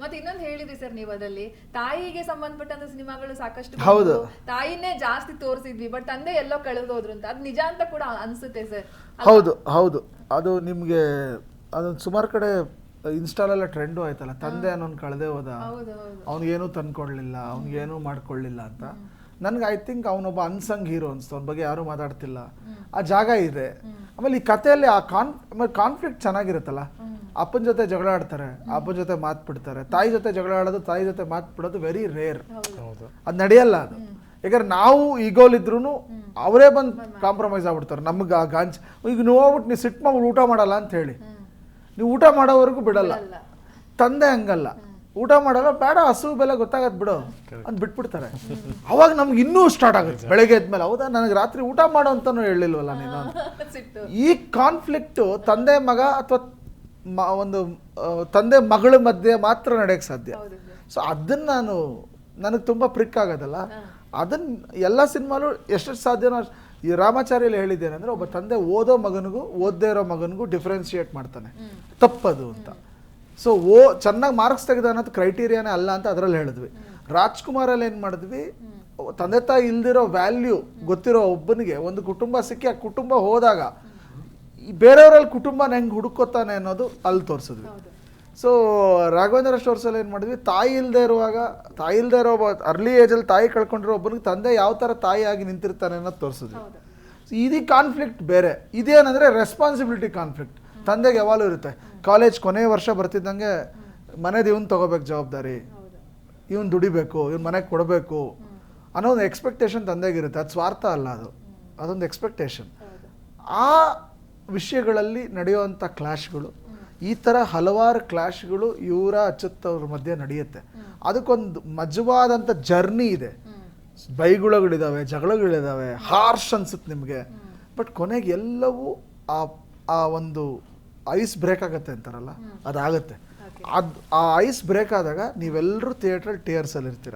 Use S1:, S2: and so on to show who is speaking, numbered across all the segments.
S1: ಮತ್ತೆ ಇನ್ನೊಂದು ಹೇಳಿದ್ರಿ ಸರ್ ನೀವು ಅದರಲ್ಲಿ ತಾಯಿಗೆ ಸಂಬಂಧಪಟ್ಟಂತ ಸಿನಿಮಾಗಳು ಸಾಕಷ್ಟು
S2: ಹೌದು.
S1: ತಾಯಿನೇ ಜಾಸ್ತಿ ತೋರಿಸಿದ್ವಿ ಬಟ್ ತಂದೆ ಎಲ್ಲೋ ಕಳೆದೋದ್ರು ಅಂತ. ಅದ್ ನಿಜ ಅಂತ ಕೂಡ ಅನ್ಸುತ್ತೆ ಸರ್.
S2: ಹೌದು ಹೌದು. ಅದು ನಿಮಗೆ ಅದೊಂದು ಸುಮಾರು ಕಡೆ ಇನ್ಸ್ಟಾಲೆಲ್ಲ ಟ್ರೆಂಡು ಆಯ್ತಲ್ಲ ತಂದೆ ಅನ್ನೋನ್ ಕಳೆದೇ ಹೋದ. ಅವ್ನಿಗೇನು ತಂದ್ಕೊಡ್ಲಿಲ್ಲ ಅವ್ನಿಗೇನು ಮಾಡ್ಕೊಳ್ಳಿಲ್ಲ ಅಂತ. ನನ್ಗೆ ಐ ಥಿಂಕ್ ಅವನೊಬ್ಬ ಅನ್ಸಂಗ್ ಹೀರೋ ಅನ್ಸ್ತು ಅವ್ನ ಬಗ್ಗೆ ಯಾರು ಮಾತಾಡ್ತಿಲ್ಲ. ಆ ಜಾಗ ಇದೆ. ಆಮೇಲೆ ಈ ಕಥೆಯಲ್ಲಿ ಆ ಕಾನ್ ಆಮೇಲೆ ಕಾನ್ಫ್ಲಿಕ್ಟ್ ಚೆನ್ನಾಗಿರುತ್ತಲ್ಲ? ಅಪ್ಪನ ಜೊತೆ ಜಗಳ ಆಡ್ತಾರೆ ಅಪ್ಪನ ಜೊತೆ ಮಾತು ಬಿಡ್ತಾರೆ. ತಾಯಿ ಜೊತೆ ಜಗಳ ಆಡೋದು ತಾಯಿ ಜೊತೆ ಮಾತು ಬಿಡೋದು ವೆರಿ ರೇರ್
S3: ಹೌದು.
S2: ಅದು ನಡೆಯಲ್ಲ ಅದು. ಯಾಕಂದ್ರೆ ನಾವು ಈಗೋಲಿದ್ರು ಅವರೇ ಬಂದು ಕಾಂಪ್ರಮೈಸ್ ಆಗ್ಬಿಡ್ತಾರೆ. ನಮ್ಗೆ ಆ ಗಾಂಚ್ ಈಗ ನೀವು ಹೋಗ್ಬಿಟ್ಟು ನೀವು ಸಿಟ್ಟು ಮಾಡ್ಬಿಟ್ಟು ಊಟ ಮಾಡಲ್ಲ ಅಂತ ಹೇಳಿ. ನೀವು ಊಟ ಮಾಡೋವರೆಗೂ ಬಿಡಲ್ಲ. ತಂದೆ ಹಂಗಲ್ಲ. ಊಟ ಮಾಡಲ್ಲ ಬೇಡ ಹಸು ಬೆಲೆ ಗೊತ್ತಾಗತ್ ಬಿಡು ಅಂತ ಬಿಟ್ಬಿಡ್ತಾರೆ. ಅವಾಗ ನಮ್ಗೆ ಇನ್ನೂ ಸ್ಟಾರ್ಟ್ ಆಗುತ್ತೆ. ಬೆಳಗ್ಗೆ ಆದ್ಮೇಲೆ ಹೌದಾ ನನಗೆ ರಾತ್ರಿ ಊಟ ಮಾಡೋ ಅಂತಾನು ಹೇಳಿಲ್ವಲ್ಲ ನೀನು ಈ ಕಾನ್ಫ್ಲಿಕ್ಟು ತಂದೆ ಮಗ ಅಥವಾ ಒಂದು ತಂದೆ ಮಗಳ ಮಧ್ಯೆ ಮಾತ್ರ ನಡೆಯಕ್ಕೆ ಸಾಧ್ಯ. ಸೊ ಅದನ್ನ ನಾನು ನನಗೆ ತುಂಬ ಪ್ರಿಕ್ ಆಗೋದಲ್ಲ. ಅದನ್ನ ಎಲ್ಲ ಸಿನಿಮಾಲು ಎಷ್ಟೆಷ್ಟು ಸಾಧ್ಯನೋ ಈ ರಾಮಾಚಾರ್ಯಲ್ಲಿ ಹೇಳಿದ್ದೇನೆಂದ್ರೆ ಒಬ್ಬ ತಂದೆ ಓದೋ ಮಗನಿಗೂ ಓದದೇ ಇರೋ ಮಗನಿಗೂ ಡಿಫ್ರೆನ್ಶಿಯೇಟ್ ಮಾಡ್ತಾನೆ. ತಪ್ಪದು ಅಂತ. ಸೊ ಓ ಚೆನ್ನಾಗಿ ಮಾರ್ಕ್ಸ್ ತೆಗೆದ ಅನ್ನೋದು ಕ್ರೈಟೀರಿಯಾನೇ ಅಲ್ಲ ಅಂತ ಅದರಲ್ಲಿ ಹೇಳಿದ್ವಿ. ರಾಜ್ಕುಮಾರಲ್ಲಿ ಏನು ಮಾಡಿದ್ವಿ? ತಂದೆ ತಾಯಿ ಇಲ್ದಿರೋ ವ್ಯಾಲ್ಯೂ ಗೊತ್ತಿರೋ ಒಬ್ಬನಿಗೆ ಒಂದು ಕುಟುಂಬ ಸಿಕ್ಕಿ ಆ ಕುಟುಂಬ ಹೋದಾಗ ಬೇರೆಯವರಲ್ಲಿ ಕುಟುಂಬನ ಹೆಂಗೆ ಹುಡುಕೋತಾನೆ ಅನ್ನೋದು ಅಲ್ಲಿ ತೋರಿಸಿದ್ವಿ. ಸೊ ರಾಘವೇಂದ್ರ ಸ್ಟೋರ್ಸಲ್ಲಿ ಏನು ಮಾಡಿದ್ವಿ? ತಾಯಿ ಇಲ್ಲದೆ ಇರುವಾಗ ತಾಯಿ ಇಲ್ಲದೆ ಇರೋ ಒಬ್ಬ ಅರ್ಲಿ ಏಜಲ್ಲಿ ತಾಯಿ ಕಳ್ಕೊಂಡಿರೋ ಒಬ್ಬನಿಗೆ ತಂದೆ ಯಾವ ಥರ ತಾಯಿಯಾಗಿ ನಿಂತಿರ್ತಾನೆ ಅನ್ನೋದು ತೋರಿಸಿದ್ವಿ. ಸೊ ಇದು ಕಾನ್ಫ್ಲಿಕ್ಟ್ ಬೇರೆ. ಇದೇನಂದರೆ ರೆಸ್ಪಾನ್ಸಿಬಿಲಿಟಿ ಕಾನ್ಫ್ಲಿಕ್ಟ್ ತಂದೆಗೆ ಯಾವಾಗಲೂ ಇರುತ್ತೆ. ಕಾಲೇಜ್ ಕೊನೆ ವರ್ಷ ಬರ್ತಿದ್ದಂಗೆ ಮನೇದು ಇವ್ನು ತಗೋಬೇಕು ಜವಾಬ್ದಾರಿ. ಇವ್ನು ದುಡಿಬೇಕು ಇವ್ನು ಮನೆಗೆ ಕೊಡಬೇಕು ಅನ್ನೋ ಒಂದು ಎಕ್ಸ್ಪೆಕ್ಟೇಷನ್ ತಂದೆಗಿರುತ್ತೆ ಅದು ಸ್ವಾರ್ಥ ಅಲ್ಲ ಅದು. ಅದೊಂದು ಎಕ್ಸ್ಪೆಕ್ಟೇಷನ್ ಆ ವಿಷಯಗಳಲ್ಲಿ ನಡೆಯುವಂಥ ಕ್ಲಾಶ್ಗಳು ಈ ಥರ ಹಲವಾರು ಕ್ಲಾಶ್ಗಳು ಇವರ ಅಚ್ಚುತ್ತವ್ರ ಮಧ್ಯೆ ನಡೆಯುತ್ತೆ. ಅದಕ್ಕೊಂದು ಮಜವಾದಂಥ ಜರ್ನಿ ಇದೆ. ಬೈಗುಳಗಳಿದ್ದಾವೆ ಜಗಳಗಳಿದ್ದಾವೆ ಹಾರ್ಶ್ ಅನ್ಸುತ್ತೆ ನಿಮಗೆ. ಬಟ್ ಕೊನೆಗೆ ಎಲ್ಲವೂ ಆ ಆ ಒಂದು ಐಸ್ ಬ್ರೇಕ್ ಆಗುತ್ತೆ ಅಂತಾರಲ್ಲ? ಅದಾಗುತ್ತೆ. ಅದು ಆ ಐಸ್ ಬ್ರೇಕ್ ಆದಾಗ ನೀವೆಲ್ಲರೂ ಥಿಯೇಟ್ರಲ್ಲಿ ಟೇರ್ಸಲ್ಲಿ ಇರ್ತೀರ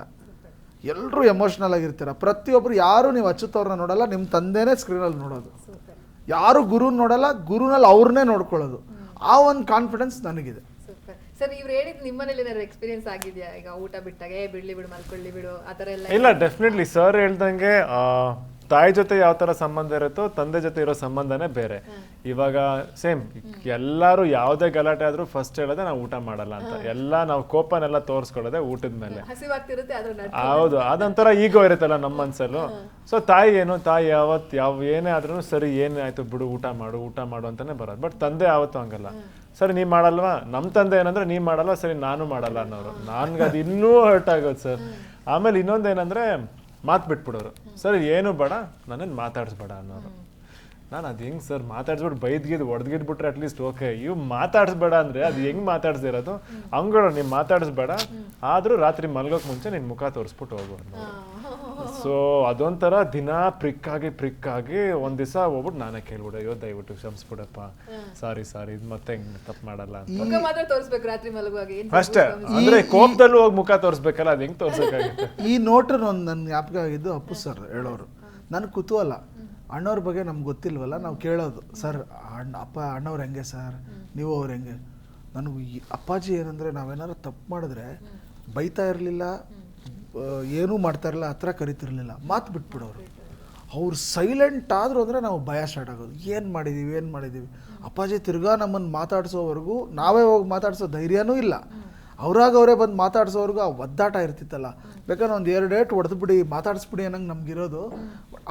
S2: ಎಲ್ಲರೂ ಎಮೋಷ್ನಲ್ ಆಗಿರ್ತೀರ. ಪ್ರತಿಯೊಬ್ಬರು ಯಾರು ನೀವು ಅಚ್ಚುತ್ತವ್ರನ್ನ ನೋಡಲ್ಲ ನಿಮ್ಮ ತಂದೆನೇ ಸ್ಕ್ರೀನಲ್ಲಿ ನೋಡೋದು. ಯಾರು ಗುರು ನೋಡಲ್ಲ ಗುರುನಲ್ಲಿ ಅವ್ರನ್ನೇ ನೋಡ್ಕೊಳ್ಳೋದು. ಆ ಒಂದು ಕಾನ್ಫಿಡೆನ್ಸ್ ನನಗಿದೆ.
S1: ಸರ್ ಇವ್ರು ಹೇಳಿದ್ ನಿಮ್ಮನೇಲಿ ಏನಾದ್ರು ಎಕ್ಸ್ಪೀರಿಯನ್ಸ್ ಆಗಿದೆಯಾ? ಈಗ ಊಟ ಬಿಟ್ಟಾಗ ಏ ಬಿಡ್ಲಿ ಬಿಡು ಮಲ್ಕೊಳ್ಳಿ ಬಿಡು ಆತರ ಎಲ್ಲ
S3: ಇಲ್ಲ ಡೆಫಿನೆಟ್ಲಿ ಸರ್ ಹೇಳ್ದಂಗೆ ಆ, ತಾಯಿ ಜೊತೆ ಯಾವ ತರ ಸಂಬಂಧ ಇರುತ್ತೋ ತಂದೆ ಜೊತೆ ಇರೋ ಸಂಬಂಧನೇ ಬೇರೆ. ಇವಾಗ ಸೇಮ್ ಎಲ್ಲರೂ ಯಾವುದೇ ಗಲಾಟೆ ಆದ್ರೂ ಫಸ್ಟ್ ಹೇಳೋದೇ ನಾವು ಊಟ ಮಾಡಲ್ಲ ಅಂತ. ಎಲ್ಲ ನಾವು ಕೋಪನೆಲ್ಲ ತೋರಿಸ್ಕೊಳ್ಳೋದೆ ಊಟದ ಮೇಲೆ. ಹೌದು ಅದೊಂಥರ ಈಗೋ ಇರುತ್ತಲ್ಲ ನಮ್ಮ ಮನ್ಸಲ್ಲೂ. ಸೊ ತಾಯಿ ಏನು ತಾಯಿ ಯಾವತ್ತು ಯಾವ ಏನೇ ಆದ್ರೂ ಸರಿ ಏನೇ ಆಯ್ತು ಬಿಡು ಊಟ ಮಾಡು ಊಟ ಮಾಡು ಅಂತಾನೆ ಬರೋದು. ಬಟ್ ತಂದೆ ಯಾವತ್ತೂ ಹಂಗಲ್ಲ. ಸರ್ ನೀ ಮಾಡಲ್ವಾ? ನಮ್ಮ ತಂದೆ ಏನಂದ್ರೆ ನೀ ಮಾಡಲ್ಲ ಸರಿ ನಾನು ಮಾಡಲ್ಲ ಅನ್ನೋರು. ನನ್ಗೆ ಅದು ಇನ್ನೂ ಹರ್ಟ್ ಆಗೋದು ಸರ್. ಆಮೇಲೆ ಇನ್ನೊಂದೇನಂದ್ರೆ ಮಾತು ಬಿಟ್ಬಿಡೋರು. ಸರ್, ಏನು ಬೇಡ ನನ್ನನ್ನು ಮಾತಾಡಿಸ್ಬೇಡ ಅನ್ನೋರು. ನಾನು ಅದು ಹೆಂಗೆ ಸರ್ ಮಾತಾಡ್ಸ್ಬಿಟ್ಟು ಬೈದ್ಗಿದ್ ಹೊಡೆದ್ಗಿದ್ಬಿಟ್ರೆ ಅಟ್ಲೀಸ್ಟ್ ಓಕೆ ಇವು ಮಾತಾಡಿಸ್ಬೇಡ ಅಂದರೆ ಅದು ಹೆಂಗೆ ಮಾತಾಡ್ಸಿರೋದು? ಹಂಗಳು ನೀವು ಮಾತಾಡಿಸ್ಬೇಡ, ಆದರೂ ರಾತ್ರಿ ಮಲ್ಗೋಕೆ ಮುಂಚೆ ನಿನ್ನ ಮುಖ ತೋರಿಸ್ಬಿಟ್ಟು ಹೋಗು ಸೊ ಅದೊಂಥರ ದಿನ ಪ್ರಿಕ್ ಆಗಿ ಪ್ರಿಕ್ ಆಗಿ ಒಂದ್ ದಿವಸ ಹೋಗ್ಬಿಟ್ಟು ನಾನೇ ಕೇಳ್ಬಿಡು ಅಯ್ಯೋ ದಯವಿಟ್ಟು ಕ್ಷಮಿಸ್ಬಿಡಪ್ಪ. ಸಾರಿ ಸಾರಿ ಇದು ಮತ್ತೆ ಹೆಂಗ್ ತಪ್ಪು ಮಾಡಲ್ಲ ಅಂತ.
S1: ಮುಖ ಮಾತ್ರ ತೋರಿಸ್ಬೇಕು ರಾತ್ರಿ ಮಲಗುವಾಗ ಏನ್
S3: ಅಷ್ಟೇ. ಅಂದ್ರೆ ಕೋಪದಲ್ಲಿ ಹೋಗಿ ಮುಖ ತೋರಿಸ್ಬೇಕಲ್ಲ ಅದು ಹೆಂಗ್ ತೋರ್ಸಕ್ಕಾಗುತ್ತೆ
S2: ಈ ನೋಟ್ರು ಒಂದು ನನ್ನ ಜ್ಞಾಪಕ ಆಗಿದ್ದು ಅಪ್ಪು ಸರ್ ಹೇಳೋರು. ನನ್ನ ಕುತೂಹಲ. ಅಣ್ಣವ್ರ ಬಗ್ಗೆ ನಮ್ಗೆ ಗೊತ್ತಿಲ್ವಲ್ಲ ನಾವು ಕೇಳೋದು. ಸರ್ ಅಣ್ಣ ಅಪ್ಪ ಅಣ್ಣವ್ರು ಹೆಂಗೆ ಸರ್? ನೀವು ಅವ್ರು ಹೆಂಗೆ? ನನಗೆ ಈ ಅಪ್ಪಾಜಿ ಏನಂದರೆ ನಾವೇನಾದ್ರು ತಪ್ಪು ಮಾಡಿದ್ರೆ ಬೈತಾ ಇರಲಿಲ್ಲ ಏನೂ ಮಾಡ್ತಾರಲ್ಲ ಹತ್ರ ಕರಿತಿರ್ಲಿಲ್ಲ. ಮಾತು ಬಿಟ್ಬಿಡೋರು. ಅವ್ರು ಸೈಲೆಂಟ್ ಆದರೂ ಅಂದರೆ ನಾವು ಭಯ ಸ್ಟಾರ್ಟ್ ಆಗೋದು. ಏನು ಮಾಡಿದ್ದೀವಿ ಏನು ಮಾಡಿದ್ದೀವಿ ಅಪ್ಪಾಜಿ ತಿರ್ಗಾ ನಮ್ಮನ್ನು ಮಾತಾಡಿಸೋವರೆಗೂ ನಾವೇ ಹೋಗಿ ಮಾತಾಡಿಸೋ ಧೈರ್ಯನೂ ಇಲ್ಲ. ಅವ್ರಾಗ ಅವರೇ ಬಂದು ಮಾತಾಡಿಸೋವರೆಗೂ ಆ ಒದ್ದಾಟ ಇರ್ತಿತ್ತಲ್ಲ. ಬೇಕಾದ್ರೆ ಒಂದು ಎರಡು ಏಟ್ ಹೊಡೆದ್ಬಿಡಿ ಮಾತಾಡಿಸ್ಬಿಡಿ ಅನ್ನಂಗೆ ನಮಗಿರೋದು.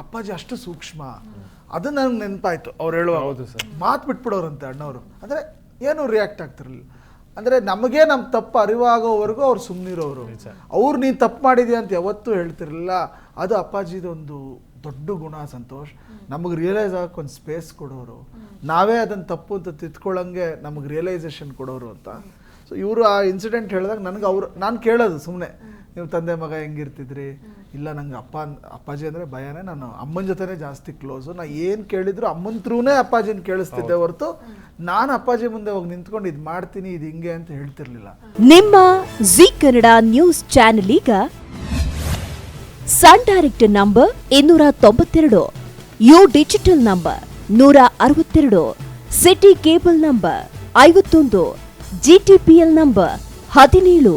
S2: ಅಪ್ಪಾಜಿ ಅಷ್ಟು ಸೂಕ್ಷ್ಮ. ಅದು ನನಗೆ ನೆನಪಾಯ್ತು ಅವ್ರು ಹೇಳುವ
S3: ಹೌದು ಸರ್.
S2: ಮಾತು ಬಿಟ್ಬಿಡೋರಂತೆ ಅಣ್ಣವರು. ಅಂದರೆ ಏನು ರಿಯಾಕ್ಟ್ ಆಗ್ತಿರಲಿಲ್ಲ. ಅಂದರೆ ನಮಗೆ ನಮ್ಮ ತಪ್ಪು ಅರಿವಾಗೋವರೆಗೂ ಅವ್ರು ಸುಮ್ಮನಿರೋರು ಅವ್ರು ನೀನು ತಪ್ಪು ಮಾಡಿದ್ಯಾ ಅಂತ ಯಾವತ್ತೂ ಹೇಳ್ತಿರಲಿಲ್ಲ. ಅದು ಅಪ್ಪಾಜಿದೊಂದು ದೊಡ್ಡ ಗುಣ ಸಂತೋಷ್. ನಮಗೆ ರಿಯಲೈಸ್ ಆಗಕ್ಕೆ ಒಂದು ಸ್ಪೇಸ್ ಕೊಡೋರು. ನಾವೇ ಅದನ್ನು ತಪ್ಪು ಅಂತ ತಿತ್ಕೊಳ್ಳಂಗೆ ನಮಗೆ ರಿಯಲೈಸೇಷನ್ ಕೊಡೋರು ಅಂತ. ಸೊ ಇವರು ಆ ಇನ್ಸಿಡೆಂಟ್ ಹೇಳಿದಾಗ ನನಗೆ ಅವ್ರು ನಾನು ಕೇಳೋದು ಸುಮ್ಮನೆ ನೀವು ತಂದೆ ಮಗ ಹೆಂಗಿರ್ತಿದ್ರಿ? ಇಲ್ಲ ನಂಗೆ ಅಪ್ಪ ಅಪ್ಪಾಜಿ ಅಂದರೆ ಭಯನೇ. ನಾನು ಅಮ್ಮನ ಜೊತೆನೇ ಜಾಸ್ತಿ ಕ್ಲೋಸು ನಾ ಏನು ಕೇಳಿದ್ರು ಅಮ್ಮನ ಥ್ರೂನೇ ಅಪ್ಪಾಜಿನ ಕೇಳಿಸ್ತಿದ್ದೆ ಹೊರತು ನಾನು ಅಪ್ಪಾಜಿ ಮುಂದೆ ಹೋಗಿ ನಿಂತ್ಕೊಂಡು ಇದು ಮಾಡ್ತೀನಿ ಇದು ಹಿಂಗೆ ಅಂತ ಹೇಳ್ತಿರ್ಲಿಲ್ಲ.
S4: ನಿಮ್ಮ ಜಿ ಕನ್ನಡ ನ್ಯೂಸ್ ಚಾನೆಲ್ ಈಗ ಸನ್ ಡೈರೆಕ್ಟ್ ನಂಬರ್ ಇನ್ನೂರ ತೊಂಬತ್ತೆರಡು ಯು ಡಿಜಿಟಲ್ ನಂಬರ್ ನೂರ ಅರವತ್ತೆರಡು ಸಿಟಿ ಕೇಬಲ್ ನಂಬರ್ ಐವತ್ತೊಂದು ಜಿಟಿಪಿಎಲ್ ನಂಬರ್ ಹದಿನೇಳು.